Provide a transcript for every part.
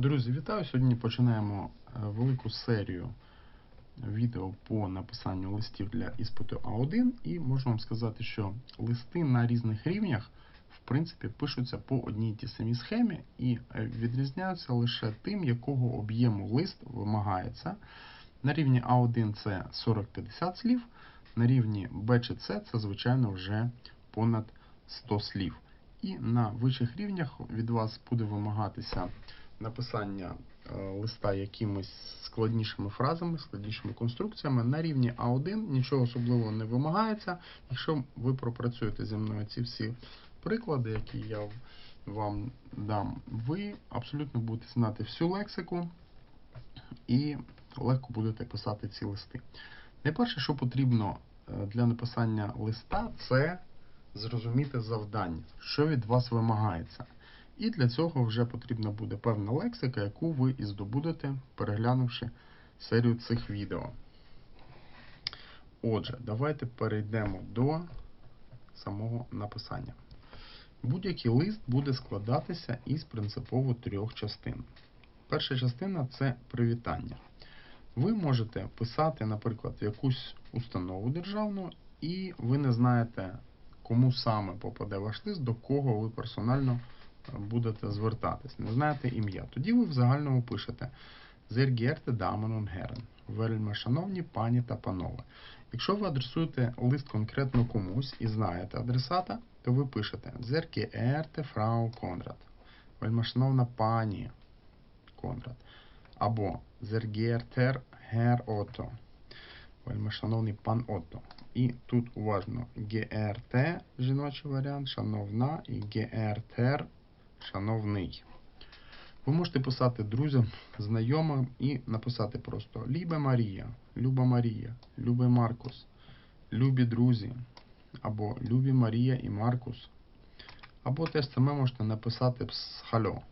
Друзі, вітаю! Сьогодні починаємо е, велику серію відео по написанню листів для іспиту А1, і можу вам сказати, що листи на різних рівнях в принципі пишуться по одній тій самій схемі і е, відрізняються лише тим, якого об'єму лист вимагається. На рівні А1 це 40-50 слів, на рівні Б чи С це, звичайно, вже понад 100 слів. І на вищих рівнях від вас буде вимагатися написання е, листа якимись складнішими фразами, складнішими конструкціями. На рівні А1 нічого особливого не вимагається. Якщо ви пропрацюєте зі мною ці всі приклади, які я вам дам, ви абсолютно будете знати всю лексику і легко будете писати ці листи. Найперше, що потрібно е, для написання листа, це зрозуміти завдання, що від вас вимагається. І для цього вже потрібна буде певна лексика, яку ви і здобудете, переглянувши серію цих відео. Отже, давайте перейдемо до самого написання. Будь-який лист буде складатися із принципово трьох частин. Перша частина це привітання. Ви можете писати, наприклад, якусь установу державну, і ви не знаєте, кому саме попаде ваш лист, до кого ви персонально будете звертатись, не знаєте ім'я. Тоді ви в загальному пишете geehrte Damen und вельми шановні пані та панове. Якщо ви адресуєте лист конкретно комусь і знаєте адресата, то ви пишете geehrte Frau Конрад, вельми шановна пані Конрад. Або geehrter Herr Otto, вельми шановний пан Отто. І тут уважно GRT, жіночий варіант, шановна і GRTR шановний. Ви можете писати друзям, знайомим і написати просто Лібе Марія, Люба Марія, Любий Маркус, Любі друзі, або Любі Марія і Маркус. Або те саме можете написати Хальо.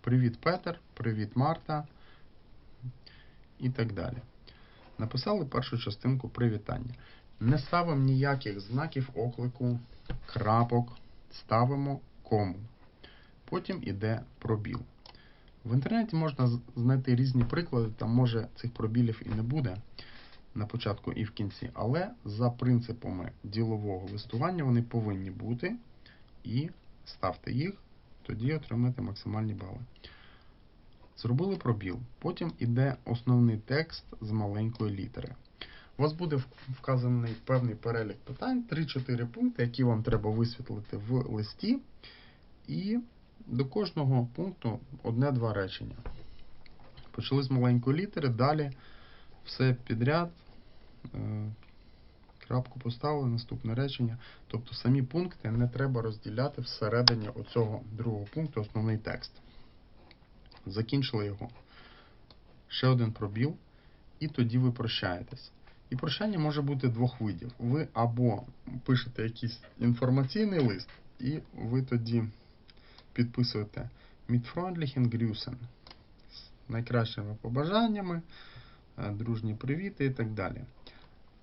Привіт, Петер, привіт, Марта і так далі. Написали першу частинку привітання. Не ставимо ніяких знаків оклику, крапок, ставимо кому. Потім іде пробіл. В інтернеті можна знайти різні приклади, там може цих пробілів і не буде на початку і в кінці, але за принципами ділового листування вони повинні бути. І ставте їх, тоді отримаєте максимальні бали. Зробили пробіл. Потім іде основний текст з маленької літери. У вас буде вказаний певний перелік питань, 3-4 пункти, які вам треба висвітлити в листі. І до кожного пункту одне-два речення. Почали з маленької літери, далі все підряд. Е, крапку поставили, наступне речення. Тобто самі пункти не треба розділяти всередині оцього другого пункту основний текст. Закінчили його. Ще один пробіл, і тоді ви прощаєтесь. І прощання може бути двох видів. Ви або пишете якийсь інформаційний лист, і ви тоді підписуєте freundlichen Grüßen з найкращими побажаннями, е, дружні привіти і так далі.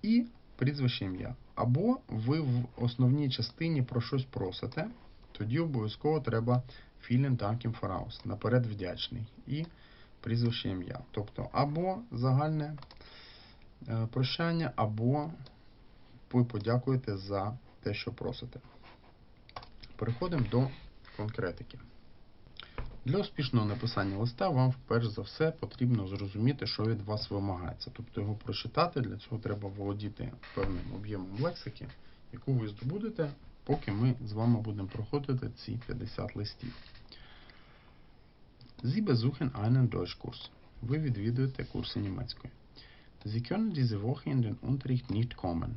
І прізвище ім'я. Або ви в основній частині про щось просите, тоді обов'язково треба Vielen im Voraus, наперед вдячний. І прізвище ім'я. Тобто або загальне е, прощання, або ви подякуєте за те, що просите. Переходимо до конкретики. Для успішного написання листа вам перш за все потрібно зрозуміти, що від вас вимагається. Тобто його прочитати, для цього треба володіти певним об'ємом лексики, яку ви здобудете, поки ми з вами будемо проходити ці 50 листів. Sie besuchen einen Deutschkurs. Ви відвідуєте курси німецької. Sie können diese Woche in den Unterricht nicht kommen.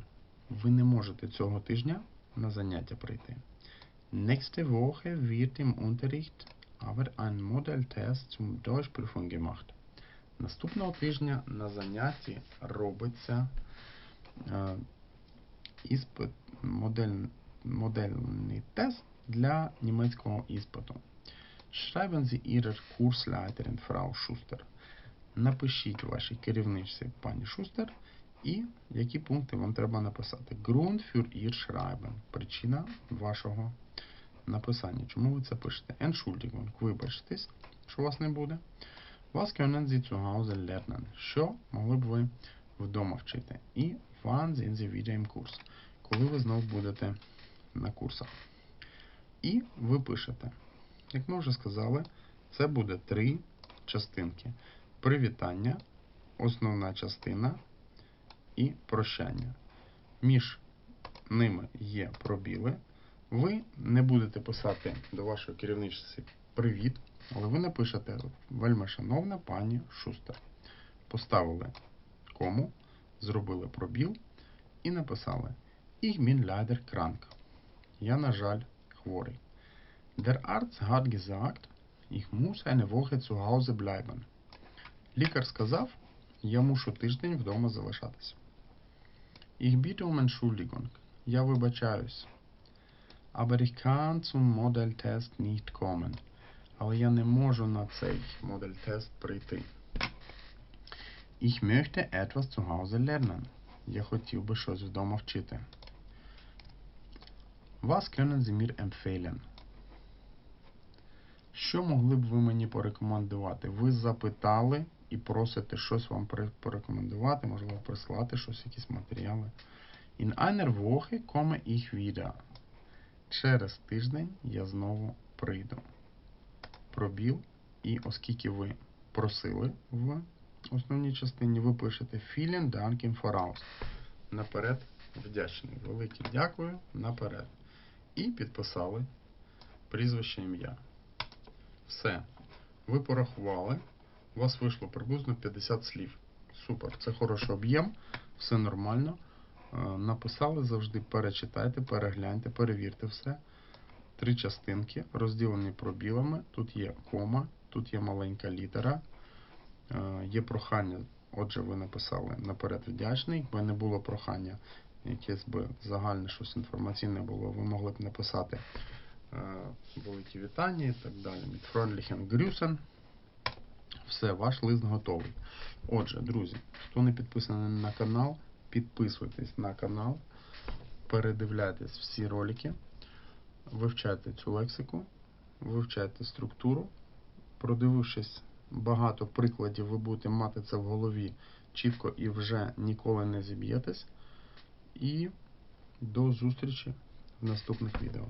Ви не можете цього тижня на заняття прийти. Nächste Woche wird im Unterricht aber ein Modelltest zum Deutschprüfung gemacht. Наступного тижня на занятті робиться е, іспит, модель, модельний тест для німецького іспиту. Schreiben Sie Ihrer Kursleiterin Frau Schuster. Напишіть вашій керівничці пані Шустер і які пункти вам треба написати. Grund für Ihr Schreiben. Причина вашого написання. Чому ви це пишете? Entschuldigung, вибачтесь. що у вас не буде. Was können Sie zu Hause lernen? Що могли б ви вдома вчити? І wann sind Sie wieder im Kurs? Коли ви знов будете на курсах. І ви пишете. Як ми вже сказали, це буде три частинки: привітання, основна частина і прощання. Між ними є пробіли. Ви не будете писати до вашої керівничці привіт, але ви напишете вельми шановна пані Шустер. Поставили кому, зробили пробіл і написали Ich bin leider krank. Я, на жаль, хворий. Der Arzt hat gesagt, ich muss eine Woche zu Hause bleiben. Лікар сказав, я мушу тиждень вдома залишатися. Ich bitte um Entschuldigung. Я вибачаюсь. Aber ich kann zum Modelltest nicht kommen. Але я не можу на цей модельтест прийти. Ich möchte etwas zu Hause lernen. Я хотів би щось вдома вчити. Was können Sie mir empfehlen? Що могли б ви мені порекомендувати? Ви запитали і просите щось вам порекомендувати, можливо, прислати щось, якісь матеріали. In einer Woche komme ich wieder. Через тиждень я знову прийду. Пробіл. І оскільки ви просили в основній частині, ви пишете Vielen Dank im Voraus. Наперед вдячний. Велике дякую наперед. І підписали прізвище ім'я. Все. Ви порахували. У вас вийшло приблизно 50 слів. Супер. Це хороший об'єм, все нормально. Е, Написали завжди, перечитайте, перегляньте, перевірте все. Три частинки, розділені пробілами. Тут є кома, тут є маленька літера, е, є прохання. Отже, ви написали наперед вдячний. Якби не було прохання, якесь би загальне щось інформаційне було, ви могли б написати е, великі вітання і так далі. Mit freundlichen Grüßen. Все, ваш лист готовий. Отже, друзі, хто не підписаний на канал, підписуйтесь на канал, передивляйтесь всі ролики, вивчайте цю лексику, вивчайте структуру. Продивившись багато прикладів, ви будете мати це в голові чітко і вже ніколи не зіб'єтесь. І до зустрічі в наступних відео.